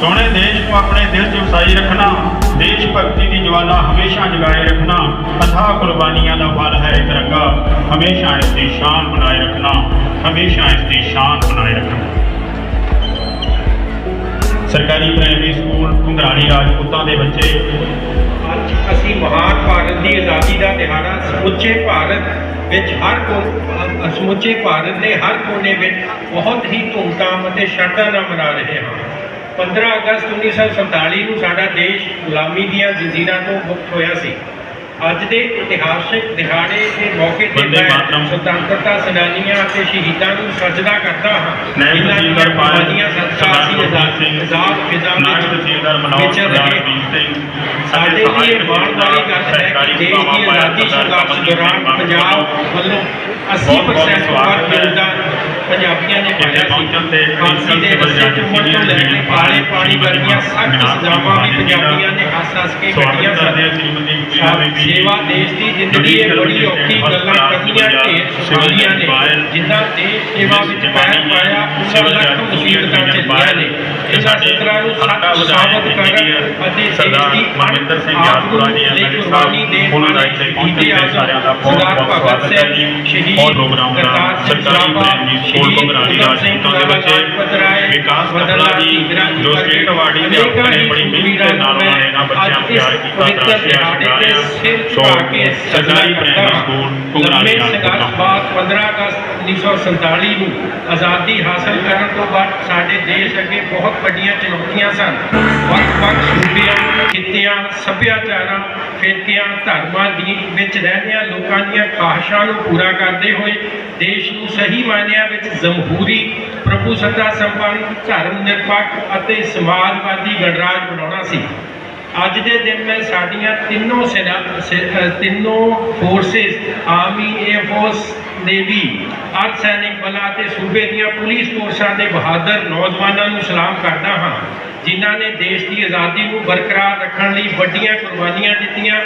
ਸੋਹਣੇ ਦੇਸ਼ ਨੂੰ ਆਪਣੇ ਦਿਲ 'ਚ ਵਸਾਈ ਰੱਖਣਾ, ਦੇਸ਼ ਭਗਤੀ ਦੀ ਜਵਾਲਾ ਹਮੇਸ਼ਾ ਜਗਾਏ ਰੱਖਣਾ, ਅਥਾਹ ਕੁਰਬਾਨੀਆਂ ਦਾ ਫਲ ਹੈ ਇਹ ਤਿਰੰਗਾ ਹਮੇਸ਼ਾ ਇਸ ਦੀ ਸ਼ਾਨ ਬਣਾਏ ਰੱਖਣਾ, ਹਮੇਸ਼ਾ ਇਸ ਦੀ ਸ਼ਾਨ ਬਣਾਏ ਰੱਖਣਾ। ਸਰਕਾਰੀ ਪ੍ਰਾਇਮਰੀ ਸਕੂਲ ਘੁੰਗਰਾਲੀ ਰਾਜਪੂਤਾਂ ਦੇ ਬੱਚੇ। ਅੱਜ ਅਸੀਂ ਮਹਾਨ ਭਾਰਤ ਦੀ ਆਜ਼ਾਦੀ ਦਾ ਦਿਹਾੜਾ ਸਮੁੱਚੇ ਭਾਰਤ ਵਿੱਚ ਹਰ ਕੋ ਸਮੁੱਚੇ ਭਾਰਤ ਦੇ ਹਰ ਕੋਨੇ ਵਿੱਚ ਬਹੁਤ ਹੀ ਧੂਮਧਾਮ ਅਤੇ ਸ਼ਰਧਾ ਨਾਲ ਮਨਾ ਰਹੇ ਹਾਂ। 15 ਅਗਸਤ 1947 ਨੂੰ ਸਾਡਾ ਦੇਸ਼ ਗੁਲਾਮੀ ਦੀਆਂ ਜ਼ੰਜੀਰਾਂ ਤੋਂ ਮੁਕਤ ਹੋਇਆ ਸੀ। ਅੱਜ ਦੇ ਇਤਿਹਾਸਕ ਦਿਹਾੜੇ ਦੇ ਮੌਕੇ ਤੇ ਮੈਂ। ਸੁਤੰਤਰਤਾ ਸੈਨਾਨੀਆਂ ਅਤੇ ਸ਼ਹੀਦਾਂ ਨੂੰ ਸਜਦਾ ਕਰਦਾ ਹਾਂ। ਜਿਨ੍ਹਾਂ ਤਹਿਸੀਲਦਾਰ ਸਦਕਾ ਸਰਦਾਰ ਆਜ਼ਾਦ ਸਿੰਘ ਆਜ਼ਾਦ ਫਿਜ਼ਾ ਨਾਇਬ ਵਿੱਚ ਤਹਿਸੀਲਦਾਰ ਵਿਚਰ ਸਰਦਾਰ ਰਵੀਨ ਸਿੰਘ ਸਾਡੇ ਲਈ ਇਹ ਮਾਣ ਵਾਲੀ ਗੱਲ ਹੈ ਕਿ ਦੇਸ਼ ਦੀ ਆਜ਼ਾਦੀ ਸੰਘਰਸ਼ ਦੌਰਾਨ ਪੰਜਾਬ ਵੱਲੋਂ 80% ਤੋਂ ਵੱਧ ਯੋਗਦਾਨ ਪੰਜਾਬੀਆਂ ਨੇ ਪਾਇਆ ਪਹੁੰਚਣ ਸੀ ਤੇ ਫਾਂਸੀ ਦੇ ਸਿਵਲ ਰਸਤੇ ਜੱਜ ਚੁੰਮਣ ਤੋਂ ਲੈ ਕੇ ਕਾਲੇ ਪਾਣੀ ਵਰਗੀਆਂ ਸਖਤ ਸਜ਼ਾਵਾਂ ਵੀ ਪੰਜਾਬੀਆਂ ਨੇ ਹੱਸ ਹੱਸ ਕੇ ਕੱਟੀਆਂ ਸਵਾਗਤ ਕਰਦੇ ਸਨ ਹਾਂ ਸ਼੍ਰੀਮਤੀ ਮੀਨਾ ਬੀਬੀ ਜੀ। ਸੇਵਾ ਦੇਸ਼ ਦੀ ਜ਼ਿੰਦਗੀ ਇਹ ਬੜੀ ਔਖੀ ਗੱਲਾਂ ਕਰਨੀਆਂ ਢੇਰ ਸੁਣਾਈਆਂ ਨੇ। ਜਿਨ੍ਹਾਂ ਦੇਸ਼ ਸੇਵਾ ਵਿੱਚ ਪੈਰ ਪਾਇਆ ਉਹਨਾਂ ਲੱਖ ਮੁਸੀਬਤਾਂ ਝੱਲੀਆਂ ਨੇ। ਇਹਨਾਂ ਸਤਰਾਂ ਨੂੰ ਸੱਚ ਸਾਬਤ ਕਰਨ ਅਤੇ ਦੇਸ਼ ਸਰਦਾਰ ਦੀ ਮਨਵਿੰਦਰ ਸਿੰਘ ਆਪ ਯਾਦਪੁਰਾ ਜੀ ਲਈ ਐਮਐਲਏ ਕੁਰਬਾਨੀ ਸਾਹਿਬ ਦੇਣ ਉਹਨਾਂ ਦਾ ਵਾਲੇ ਇੱਥੇ ਪਹੁੰਚਣ ਸ਼ਹੀਦੇ ਤੇ ਸਾਰਿਆਂ ਦਾ ਬਹੁਤ ਸਰਦਾਰ ਬਹੁਤ ਭਗਤ ਸਵਾਗਤ ਹੈ। ਜੀ ਸਿੰਘ, ਸ਼ਹੀਦ ਔਰ ਪ੍ਰੋਗਰਾਮ ਦਾ ਕਰਤਾਰ ਸਿੰਘ ਸਰਕਾਰੀ ਸਰਾਭਾ, ਪ੍ਰਾਇਮਰੀ ਸਕੂਲ ਰਾਜਪੂਤਾਂ ਦੇ ਬੱਚੇ ਵਿਕਾਸ ਮਦਨ ਕਪਲਾ ਜੀ, ਜੋ ਸਟੇਟ ਅਵਾਰਡੀ ਦੇ ਅਨੇਕਾਂ ਆਪਣੇ ਬੜੀ ਮਿਹਨਤ ਦੇ ਨਾਲ ਉਹਨਾਂ ਨੇ ਇਹਨਾਂ ਬੱਚਿਆਂ ਨੂੰ ਅੱਜ ਕੀਤਾ ਦਰਾਸ਼ਿਆ ਸ਼ਿਕਾਰਿਆ ਸੋ ਸਰਕਾਰੀ ਪ੍ਰਾਇਮਰੀ ਸਕੂਲ ਘੁੰਗਰਾਲੀ ਰਾਜਪੂਤਾਂ। 15 ਅਗਸਤ 1947 ਨੂੰ ਆਜ਼ਾਦੀ ਹਾਸਲ ਕਰਨ ਤੋਂ ਬਾਅਦ ਸਾਡੇ ਦੇਸ਼ ਅੱਗੇ ਬਹੁਤ ਵੱਡੀਆਂ ਚੁਣੌਤੀਆਂ ਸਨ। ਵੱਖ-ਵੱਖ ਸੂਬਿਆਂ, ਖਿੱਤਿਆਂ, ਸੱਭਿਆਚਾਰਾਂ, ਫਿਰਕਿਆਂ, ਧਰਮਾਂ ਦੀ ਵਿੱਚ ਰਹਿੰਦਿਆਂ ਲੋਕਾਂ ਦੀਆਂ ਖਾਹਿਸ਼ਾਂ ਨੂੰ ਪੂਰਾ ਕਰਦੇ ਹੋਏ ਦੇਸ਼ ਨੂੰ ਸਹੀ ਮਾਇਨਿਆਂ ਵਿੱਚ ਜਮਹੂਰੀ, ਪ੍ਰਭੂ ਸੱਤਾ ਸੰਪੰਨ, ਧਰਮ ਨਿਰਪੱਖ ਅਤੇ ਸਮਾਜਵਾਦੀ ਗਣਰਾਜ ਬਣਾਉਣਾ ਸੀ। ਅੱਜ ਦੇ ਦਿਨ ਮੈਂ ਸਾਡੀਆਂ ਤਿੰਨੋਂ ਸੈਨਾ ਸੇ- ਤਿੰਨੋਂ forces army air force navy ਅਰਧ ਸੈਨਿਕ ਬਲਾਂ ਅਤੇ ਸੂਬੇ ਦੀਆਂ ਪੁਲਿਸ ਫੋਰਸਾਂ ਦੇ ਬਹਾਦਰ ਨੌਜਵਾਨਾਂ ਨੂੰ ਸਲਾਮ ਕਰਦਾ ਹਾਂ, ਜਿਨ੍ਹਾਂ ਨੇ ਦੇਸ਼ ਦੀ ਆਜ਼ਾਦੀ ਨੂੰ ਬਰਕਰਾਰ ਰੱਖਣ ਲਈ ਵੱਡੀਆਂ ਕੁਰਬਾਨੀਆਂ ਦਿੱਤੀਆਂ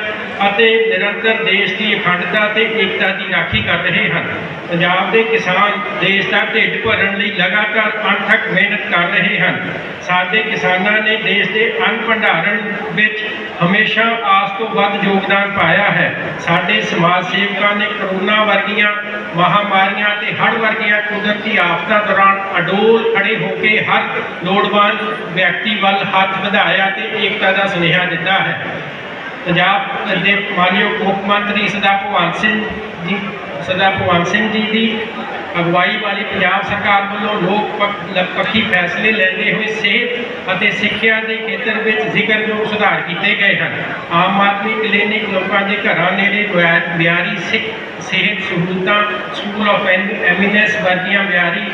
ਅਤੇ ਨਿਰੰਤਰ ਦੇਸ਼ ਦੀ ਅਖੰਡਤਾ ਤੇ ਏਕਤਾ ਦੀ ਰਾਖੀ ਕਰ ਰਹੇ ਹਨ। ਪੰਜਾਬ ਦੇ ਕਿਸਾਨ ਦੇਸ਼ ਦਾ ਢਿੱਡ ਭਰਨ ਲਈ ਲਗਾਤਾਰ ਅਣਥੱਕ ਮਿਹਨਤ ਕਰ ਰਹੇ ਹਨ। ਸਾਡੇ ਕਿਸਾਨਾਂ ਨੇ ਦੇਸ਼ ਦੇ ਅੰਨ ਭੰਡਾਰਨ ਵਿੱਚ ਹਮੇਸ਼ਾ ਆਸ ਤੋਂ ਵੱਧ ਯੋਗਦਾਨ ਪਾਇਆ ਹੈ। ਸਾਡੇ ਸਮਾਜ ਸੇਵਕਾਂ ਨੇ ਕਰੋਨਾ ਵਰਗੀਆਂ ਮਹਾਮਾਰੀਆਂ ਤੇ ਹੜ੍ਹ ਵਰਗੀਆਂ ਕੁਦਰਤੀ ਆਫਤਾਂ ਦੌਰਾਨ ਅਡੋਲ ਖੜੇ ਹੋ ਕੇ ਹਰ ਲੋੜਵੰਦ ਵਿਅਕਤੀ ਵੱਲ ਹੱਥ ਵਧਾਇਆ ਤੇ ਏਕਤਾ ਦਾ ਸੁਨੇਹਾ ਦਿੱਤਾ ਹੈ। ਪੰਜਾਬ ਦੇ ਮਾਨਯੋਗ ਮੁੱਖ ਮੰਤਰੀ ਸਰਦਾਰ ਭਗਵੰਤ ਸਿੰਘ ਜੀ ਸਰਦਾਰ ਭਗਵੰਤ ਸਿੰਘ ਜੀ ਦੀ ਅਗਵਾਈ ਵਾਲੀ ਪੰਜਾਬ ਸਰਕਾਰ ਵੱਲੋਂ ਲੋਕ ਪੱਖ- ਪੱਖੀ ਫੈਸਲੇ ਲੈਂਦੇ ਹੋਏ ਸਿਹਤ ਅਤੇ ਸਿੱਖਿਆ ਦੇ ਖੇਤਰ ਵਿੱਚ ਜ਼ਿਕਰਯੋਗ ਸੁਧਾਰ ਕੀਤੇ ਗਏ ਹਨ। ਆਮ ਆਦਮੀ ਕਲੀਨਿਕ ਲੋਕਾਂ ਦੇ ਘਰਾਂ ਨੇੜੇ ਮਿਆ- ਮਿਆਰੀ ਸਿੱਖ ਸਿਹਤ ਸਹੂਲਤਾਂ, ਸਕੂਲ ਆਫ ਐਮੀਨੈਂਸ ਵਰਗੀਆਂ ਬਿਆਰੀ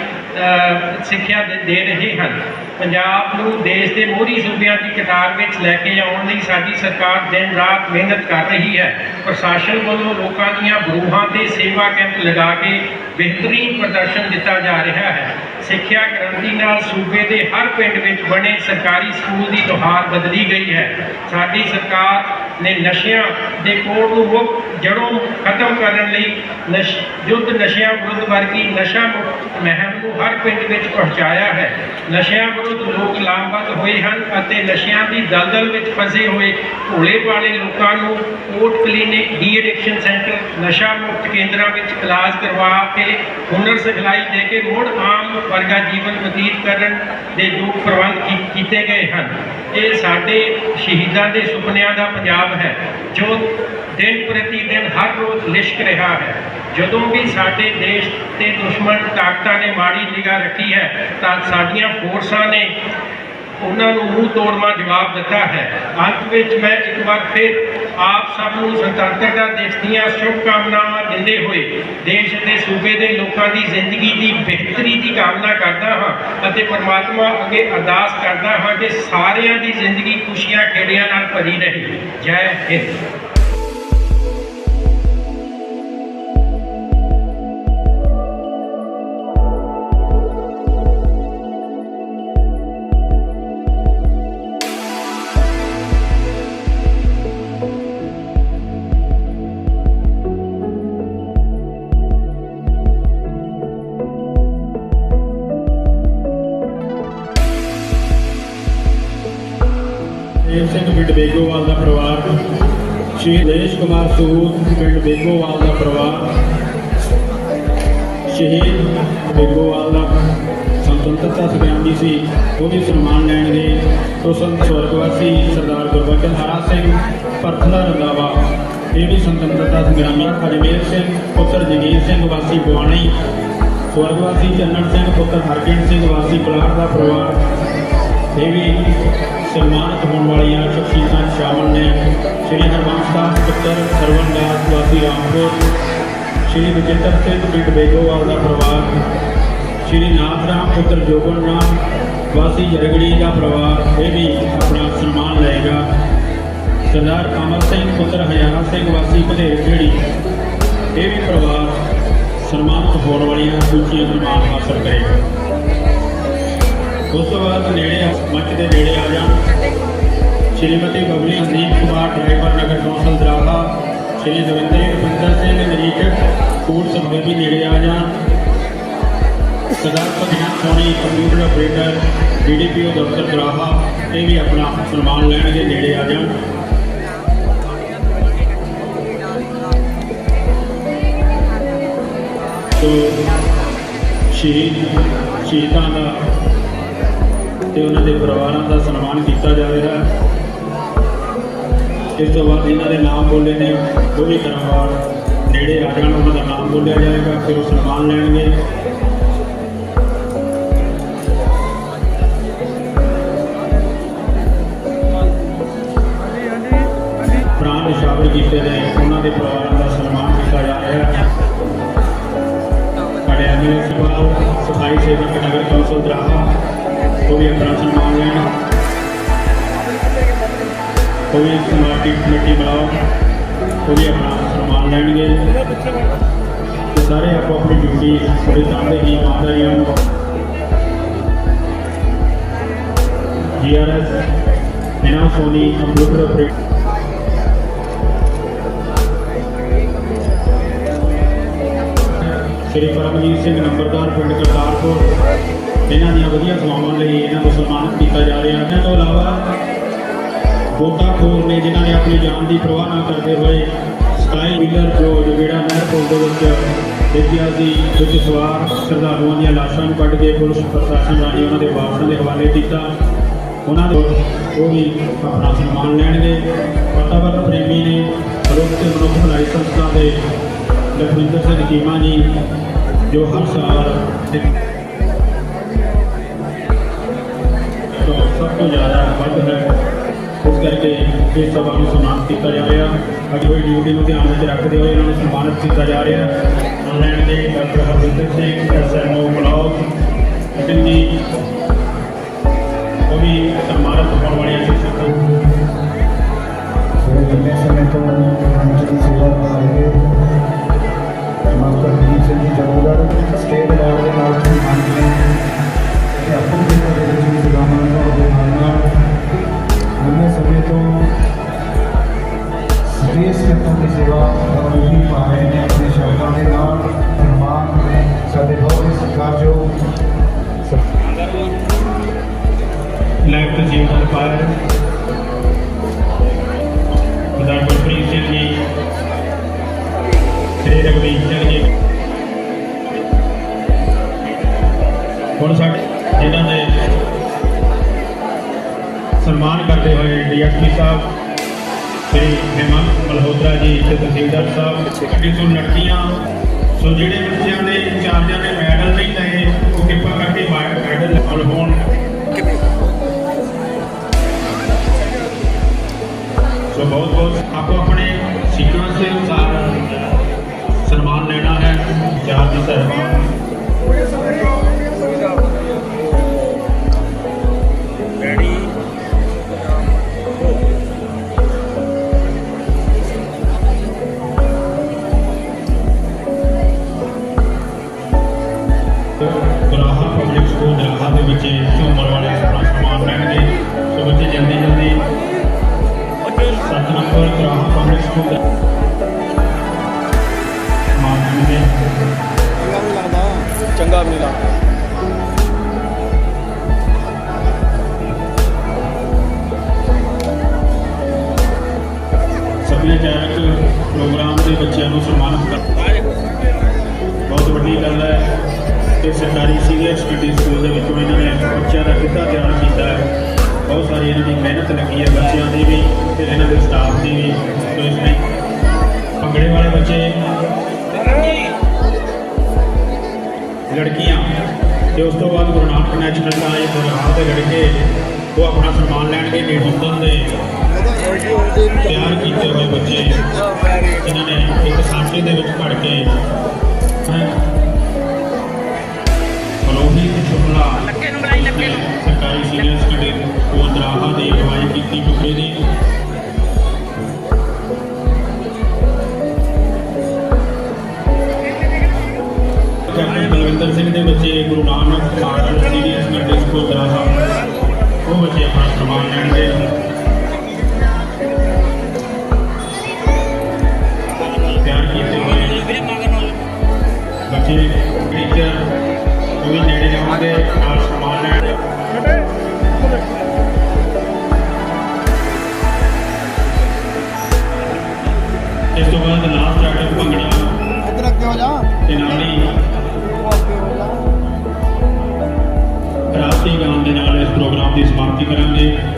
ਸਿੱਖਿਆ ਦੇ- ਦੇ ਰਹੇ ਹਨ। ਪੰਜਾਬ ਨੂੰ ਦੇਸ਼ ਦੇ ਮੋਹਰੀ ਸੂਬਿਆਂ ਦੀ ਕਤਾਰ ਵਿੱਚ ਲੈ ਕੇ ਆਉਣ ਲਈ ਸਾਡੀ ਸਰਕਾਰ ਦਿਨ ਰਾਤ ਮਿਹਨਤ ਕਰ ਰਹੀ ਹੈ। ਪ੍ਰਸ਼ਾਸਨ ਵੱਲੋਂ ਲੋਕਾਂ ਦੀਆਂ ਬਰੂਹਾਂ ਤੇ ਸੇਵਾ ਕੈਂਪ ਲਗਾ ਕੇ ਬਿਹਤਰੀਨ ਪ੍ਰਦਰਸ਼ਨ ਦਿੱਤਾ ਜਾ ਰਿਹਾ ਹੈ। ਸਿੱਖਿਆ ਕ੍ਰਾਂਤੀ ਨਾਲ ਸੂਬੇ ਦੇ ਹਰ ਪਿੰਡ ਵਿੱਚ ਬਣੇ ਸਰਕਾਰੀ ਸਕੂਲ ਦੀ ਨੁਹਾਰ ਬਦਲੀ ਗਈ ਹੈ। ਸਾਡੀ ਸਰਕਾਰ ਨੇ ਨਸ਼ਿਆਂ ਦੇ ਕੋੜ ਨੂੰ ਮੁੱਖ ਜੜੋਂ ਖਤਮ ਕਰਨ ਲਈ ਨਸ਼, ਯੁੱਧ ਨਸ਼ਿਆਂ ਵਿਰੁੱਧ ਵਰਗੀ ਨਸ਼ਾ ਮੁਕਤ ਮਹਿਮ ਨੂੰ ਹਰ ਪਿੰਡ ਵਿੱਚ ਪਹੁੰਚਾਇਆ ਹੈ। ਨਸ਼ਿਆਂ ਵਿਰੁੱਧ ਲੋਕ ਲਾਮਬੰਦ ਹੋਏ ਹਨ ਅਤੇ ਨਸ਼ਿਆਂ ਦੀ ਦਲਦਲ ਵਿੱਚ ਫਸੇ ਹੋਏ ਭੋਲੇ ਵਾਲੇ ਲੋਕਾਂ ਨੂੰ ਕੋਟ ਕਲੀਨਿਕ ਡੀ ਐਡਿਕਸ਼ਨ ਸੈਂਟਰ, ਨਸ਼ਾ ਮੁਕਤ ਕੇਂਦਰਾਂ ਵਿੱਚ ਇਲਾਜ ਕਰਵਾ ਕੇ ਹੁਨਰ ਸਿਖਲਾਈ ਦੇ ਕੇ ਮੁੜ ਆਮ ਵਰਗਾ ਜੀਵਨ ਬਤੀਤ ਕਰਨ ਦੇ ਯੋਗ ਪ੍ਰਬੰਧ ਕੀ- ਕੀਤੇ ਗਏ ਹਨ। ਇਹ ਸਾਡੇ ਸ਼ਹੀਦਾਂ ਦੇ ਸੁਪਨਿਆਂ ਦਾ ਪੰਜਾਬ ਹੈ ਜੋ ਦਿਨ ਪ੍ਰਤੀ ਦਿਨ ਹਰ ਰੋਜ਼ ਲਿਸ਼ਕ ਰਿਹਾ ਹੈ ਜਦੋਂ ਵੀ ਸਾਡੇ ਦੇਸ਼ ਤੇ ਦੁਸ਼ਮਣ ਤਾਕਤਾਂ ਨੇ ਮਾੜੀ ਨਿਗਾਹ ਰੱਖੀ ਹੈ ਤਾਂ ਸਾਡੀਆਂ ਫੋਰਸਾਂ ਨੇ ਉਹਨਾਂ ਨੂੰ ਮੂੰਹ ਤੋੜਵਾ ਜਵਾਬ ਦਿੱਤਾ ਹੈ। ਅੰਤ ਵਿੱਚ ਮੈਂ ਇੱਕ ਵਾਰ ਫਿਰ ਆਪ ਸਭ ਨੂੰ ਸੁਤੰਤਰਤਾ ਦਿਵਸ ਦੀਆਂ ਸ਼ੁਭਕਾਮਨਾਵਾਂ ਦਿੰਦੇ ਹੋਏ ਦੇਸ਼ ਅਤੇ ਸੂਬੇ ਦੇ ਲੋਕਾਂ ਦੀ ਜ਼ਿੰਦਗੀ ਦੀ ਬਿਹਤਰੀ ਦੀ ਕਾਮਨਾ ਕਰਦਾ ਹਾਂ ਅਤੇ ਪਰਮਾਤਮਾ ਅੱਗੇ ਅਰਦਾਸ ਕਰਦਾ ਹਾਂ ਕਿ ਸਾਰਿਆਂ ਦੀ ਜ਼ਿੰਦਗੀ ਖੁਸ਼ੀਆਂ ਖੇੜਿਆਂ ਨਾਲ ਭਰੀ ਰਹੇ। ਜੈ ਹਿੰਦ। ਕੁਮਾਰ ਸੂਦ, ਪਿੰਡ ਬੇਗੋਵਾਲ ਦਾ ਪਰਿਵਾਰ। ਸ਼ਹੀਦ ਬੇਗੋਵਾਲ ਦਾ ਸੁਤੰਤਰਤਾ ਸੰਗਰਾਮੀ ਸੀ ਉਹਦੀ ਸਨਮਾਨ ਲੈਣਗੇ ਤੋਂ ਸੰਤ ਸਵਰਗਵਾਸੀ ਸਰਦਾਰ ਗੁਰਬਚਨ ਹਰਾ ਸਿੰਘ ਪਰਥਲਾ ਰੰਦਾਵਾ ਇਹ ਵੀ ਸੁਤੰਤਰਤਾ ਸੰਗਰਾਮੀ ਅਜਮੇਰ ਸਿੰਘ, ਪੁੱਤਰ ਜਗੀਰ ਸਿੰਘ, ਵਾਸੀ ਬਵਾਨੀ ਸਵਰਗਵਾਸੀ ਚੰਨਣ ਸਿੰਘ, ਪੁੱਤਰ ਹਰਕਿੰਦ ਸਿੰਘ, ਵਾਸੀ ਬਲਾਰ ਦਾ ਪਰਿਵਾਰ। ਇਹ ਵੀ ਸਨਮਾਨਿਤ ਹੋਣ ਵਾਲੀਆਂ ਸ਼ਖਸੀਅਤਾਂ ਸ਼ਾਮਲ ਨੇ। ਸ਼੍ਰੀ ਹਰਬੰਸ ਦਾਸ ਪੁੱਤਰ ਸਰਵਨ ਦਾਸ ਵਾਸੀ ਰਾਮਪੁਰ ਸ਼੍ਰੀ ਵਿਜੇਤਰ ਸਿੰਘ ਪਿੰਡ ਬੇਗੋਵਾਲ ਦਾ ਪਰਿਵਾਰ। ਸ਼੍ਰੀ ਨਾਥ ਰਾਮ ਪੁੱਤਰ ਜੋਗਨ ਰਾਮ, ਵਾਸੀ ਜਰਗੜੀ ਦਾ ਪਰਿਵਾਰ, ਇਹ ਵੀ ਆਪਣਾ ਸਨਮਾਨ ਲਏਗਾ। ਸਰਦਾਰ ਅਮਰ ਸਿੰਘ, ਪੁੱਤਰ ਹਜ਼ਾਰਾ ਸਿੰਘ, ਵਾਸੀ ਭਦੇਰ ਜਿਹੜੀ ਇਹ ਵੀ ਪਰਿਵਾਰ ਸਨਮਾਨਿਤ ਹੋਣ ਵਾਲੀਆਂ ਸੂਚੀਆਂ ਸਨਮਾਨ ਹਾਸਲ ਕਰੇਗਾ। ਉਸ ਤੋਂ ਬਾਅਦ ਨੇੜੇ ਮੰਚ ਦੇ ਨੇੜੇ ਆ ਜਾਣ ਸ਼੍ਰੀਮਤੀ ਬਬਲੀ ਹਰਦੀਪ ਕੁਮਾਰ, ਡਰਾਈਵਰ ਨਗਰ ਕੌਂਸਲ ਦਰਾਹਾ। ਸ਼੍ਰੀ ਦਵਿੰਦਰ ਰਵਿੰਦਰ ਸਿੰਘ ਨਿਰੀਖਕ ਕੋਟ ਸਮੇਂ ਵੀ ਨੇੜੇ ਆ ਜਾਣ Sardar Bhagyan Soni computer operator DDPO ਦਫ਼ਤਰ ਦਰਾਹਾ, ਇਹ ਵੀ ਆਪਣਾ ਸਨਮਾਨ ਲੈਣਗੇ, ਨੇੜੇ ਆ ਜਾਣ। ਤੋ ਸ਼ਹੀਦ, ਸ਼ਹੀਦਾਂ ਦਾ ਤੇ ਉਹਨਾਂ ਦੇ ਪਰਿਵਾਰਾਂ ਦਾ ਸਨਮਾਨ ਕੀਤਾ ਜਾਵੇਗਾ ਇਸ ਤੋਂ ਬਾਅਦ ਇਹਨਾਂ ਦੇ ਨਾਮ ਬੋਲੇ ਨੇ, ਉਹ ਵੀ ਨੇੜੇ ਆ ਜਾਣ, ਉਹਨਾਂ ਦਾ ਨਾਮ ਬੋਲਿਆ ਜਾਏਗਾ, ਫਿਰ ਉਹ ਸਨਮਾਨ ਲੈਣਗੇ। ਪ੍ਰਾਣ ਨਿਸ਼ਾਵਰ ਕੀਤੇ ਨੇ ਉਹਨਾਂ ਦੇ ਪਰਿਵਾਰਾਂ ਦਾ ਸਨਮਾਨ ਕੀਤਾ ਜਾ ਰਿਹਾ ਹੈ। ਸਾਡੇ ਐਮਐਲਏ ਸਭਾ ਸਫ਼ਾਈ ਸੇਵਕ ਨਗਰ ਕੌਂਸਲ ਦਰਾਹਾ ਉਹ ਵੀ ਆਪਣਾ ਸਨਮਾਨ ਲੈਣ ਉਹ ਵੀ ਸਮਾਰਟੀ ਕਮੇਟੀ ਬੁਲਾਓ ਉਹ ਵੀ ਆਪਣਾ ਸਨਮਾਨ ਲੈਣਗੇ ਤੇ ਸਾਰੇ ਆਪੋ ਆਪਣੀ ਡਿਊਟੀ ਪੂਰੀ ਕਰਦੇ ਹੀ ਇਮਾਨਦਾਰੀਆਂ ਨੂੰ ਜੀਆਰਐਸ ਇਹਨਾਂ ਸੋਨੀ ਕੰਪਿਊਟਰ ਆਪਰੇਟਰ ਸ਼੍ਰੀ ਪਰਮਜੀਤ ਸਿੰਘ ਨੰਬਰਦਾਰ ਪਿੰਡ ਕਰਤਾਰਪੁਰ ਇਹਨਾਂ ਦੀਆਂ ਵਧੀਆ ਸੇਵਾਵਾਂ ਲਈ ਇਹਨਾਂ ਨੂੰ ਸਨਮਾਨਿਤ ਕੀਤਾ ਜਾ ਰਿਹਾ ਹੈ। ਇਹਨਾਂ ਤੋਂ ਇਲਾਵਾ ਗੋਤਾਖੋਰ ਨੇ ਜਿਨ੍ਹਾਂ ਨੇ ਆਪਣੀ ਜਾਨ ਦੀ ਪਰਵਾਹ ਨਾ ਕਰਦੇ ਹੋਏ ਸਕਾਈ ਵੀਲਰ ਜੋ ਜਗੇੜਾ ਨਹਿਰ ਪੁਲ ਦੇ ਵਿੱਚ ਦੇਖਿਆ ਸੀ ਕੁਝ ਸਵਾਰ ਸ਼ਰਧਾਲੂਆਂ ਦੀਆਂ ਲਾਸ਼ਾਂ ਨੂੰ ਕੱਢ ਕੇ ਪੁਲਿਸ ਪ੍ਰਸ਼ਾਸਨ ਰਾਹੀਂ ਉਹਨਾਂ ਦੇ ਵਾਰਸਾਂ ਦੇ ਹਵਾਲੇ ਕੀਤਾ। ਉਹਨਾਂ ਦੇ ਉਹ ਵੀ ਆਪਣਾ ਸਨਮਾਨ ਲੈਣਗੇ। ਵਾਤਾਵਰਨ ਪ੍ਰੇਮੀ ਨੇ ਮਨੁੱਖ ਤੇ ਮਨੁੱਖ ਭਲਾਈ ਸੰਸਥਾ ਦੇ ਲਖਵਿੰਦਰ ਸਿੰਘ ਚੀਮਾ ਜੀ, ਜੋ ਹਰ ਸਾਲ ਸਭ ਤੋਂ ਜ਼ਿਆਦਾ ਵੱਧ ਹੈ। ਇਸ ਕਰਕੇ ਇਸ ਸਭਾ ਨੂੰ ਸਨਮਾਨਿਤ ਕੀਤਾ ਜਾ ਰਿਹਾ। ਅੱਜ ਹੋਈ ਡਿਊਟੀ ਨੂੰ ਧਿਆਨ ਵਿੱਚ ਰੱਖਦੇ ਹੋਏ ਇਹਨਾਂ ਨੂੰ ਸਨਮਾਨਿਤ ਕੀਤਾ ਜਾ ਰਿਹਾ ਆਨਲਾਈਨ ਦੇ ਡਾਕਟਰ ਹਰਵਿੰਦਰ ਸਿੰਘ ਐਸਐਮਓ ਬਲੌਗ ਸਿੰਘ ਜੀ ਉਹ ਵੀ ਸਨਮਾਨਿਤ ਹੋਣ ਵਾਲੀਆਂ ਸ਼ਖਸੀਅਤਾਂ ਬੜੇ ਲੰਬੇ ਸਮੇਂ ਤੋਂ ਮੰਚ ਸੇਵਾ ਕਰ ਰਹੇ ਮਾਸਟਰ ਜੀ ਸਿੰਘ ਜੀ ਜਗੋਗੜ ਸਟੇਟ ਅਵਾਰਡ ਦੇ ਨਾਲ ਸਟੇਜ ਸੈਕਟਰ ਦੀ ਸੇਵਾ ਕਰਨੀ ਪਾ ਰਹੇ ਨੇ ਆਪਣੇ ਸ਼ਬਦਾਂ ਦੇ ਨਾਲ ਸਨਮਾਨ ਸਾਡੇ ਬਹੁਤ ਹੀ ਸਤਿਕਾਰਯੋਗ ਲਾਈਵ ਜੀਵਨ ਪਾਇਆ ਸਰਦਾਰ ਗੁਰਪ੍ਰੀਤ ਸਿੰਘ ਜੀ ਸ੍ਰੀ ਰਘਵੀਰ ਜੀ। ਹੁਣ ਸਾਡੇ ਜਿਨ੍ਹਾਂ ਨੇ ਸਨਮਾਨ ਕਰਦੇ ਹੋਏ ਡੀਐਸਪੀ ਸਾਹਿਬ ਸ੍ਰੀ ਹੇਮੰਤ ਮਲਹੋਤਰਾ ਜੀ ਤੇ ਤਹਿਸੀਲਦਾਰ ਸਾਹਿਬ ਅੱਗੇ ਤੋਂ ਲੜਕੀਆਂ। ਸੋ ਜਿਹੜੇ ਬੱਚਿਆਂ ਦੇ ਇੰਚਾਰਜਾਂ ਨੇ ਮੈਡਲ ਨਹੀਂ ਲਏ, ਉਹ ਕਿਰਪਾ ਕਰਕੇ ਮੈਡਲ ਨਾਲ ਹੋਣ ਸੋ ਬਹੁਤ ਬਹੁਤ ਆਪੋ ਆਪਣੇ ਸੀਕੁਐਂਸ ਦੇ ਅਨੁਸਾਰ ਸਨਮਾਨ ਲੈਣਾ ਹੈ। ਚਾਰਜ ਦੀ ਸੱਭਿਆਚਾਰਕ ਪ੍ਰੋਗਰਾਮ ਦੇ ਬੱਚਿਆਂ ਨੂੰ ਸਨਮਾਨਿਤ ਕਰ ਬਹੁਤ ਵੱਡੀ ਗੱਲ ਹੈ ਕਿ ਸਰਕਾਰੀ ਸੀਨੀਅਰ ਸੈਕੰਡਰੀ ਸਕੂਲ ਦੇ ਵਿੱਚੋਂ ਇਹਨਾਂ ਨੇ ਬੱਚਿਆਂ ਦਾ ਕਿੱਤਾ ਤਿਆਰ ਕੀਤਾ ਹੈ। ਬਹੁਤ ਸਾਰੀ ਇਹਨਾਂ ਦੀ ਮਿਹਨਤ ਲੱਗੀ ਹੈ ਬੱਚਿਆਂ ਦੀ ਵੀ ਤੇ ਇਹਨਾਂ ਦੇ ਸਟਾਫ ਦੀ ਵੀ। ਸੋ ਇਸ ਲਈ ਭੰਗੜੇ ਵਾਲੇ ਬੱਚੇ, ਲੜਕੀਆਂ ਤੇ ਉਸ ਤੋਂ ਬਾਅਦ ਗੁਰੂ ਨਾਨਕ ਨੈਸ਼ਨਲ ਕਾਲਜ ਗੁਰਹਾਰ ਦੇ ਲੜਕੇ ਉਹ ਆਪਣਾ ਸਨਮਾਨ ਲੈਣਗੇ ਨਿਰਮੰਦਨ ਦੇ ਤਿਆਰ ਕੀਤੇ ਹੋਏ ਬੱਚੇ ਇਹਨਾਂ ਨੇ ਇੱਕ ਸਾਂਚੇ ਦੇ ਵਿੱਚ ਘੜ ਕੇ ਹੈਂ, ਰੋਹਿਤ ਸ਼ੁਕਲਾ ਸਰਕਾਰੀ ਸੀਨੀਅਰ ਸੈਕੰਡਰੀ ਸਕੂਲ ਦਰਾਹਾ ਦੀ ਅਗਵਾਈ ਕੀਤੀ ਟੁਕੜੇ ਦੀ ਕੈਪਟਨ ਬਲਵਿੰਦਰ ਸਿੰਘ ਦੇ ਬੱਚੇ Guru Nanak model senior secondary school Daraha ਉਹ ਬੱਚੇ ਆਪਣਾ ਸਨਮਾਨ ਲੈਣਗੇ। ਉਹ ਵੀ ਨੇੜੇ ਆਉਣਗੇ ਨਾਲ ਸਨਮਾਨ ਲੈਣ। ਇਸ ਤੋਂ ਬਾਅਦ ਲਾਸਟ ਆਈਟਮ ਭੰਗੜਾ। ਇੱਧਰ ਅੱਗੇ ਹੋ ਜਾ। ਤੇ ਨਾਲ ਹੀ ਜਾ ਰਾਸ਼ਟਰੀ ਗਾਨ ਦੇ ਨਾਲ ਇਸ ਪ੍ਰੋਗਰਾਮ ਦੀ ਸਮਾਪਤੀ ਕਰਾਂਗੇ।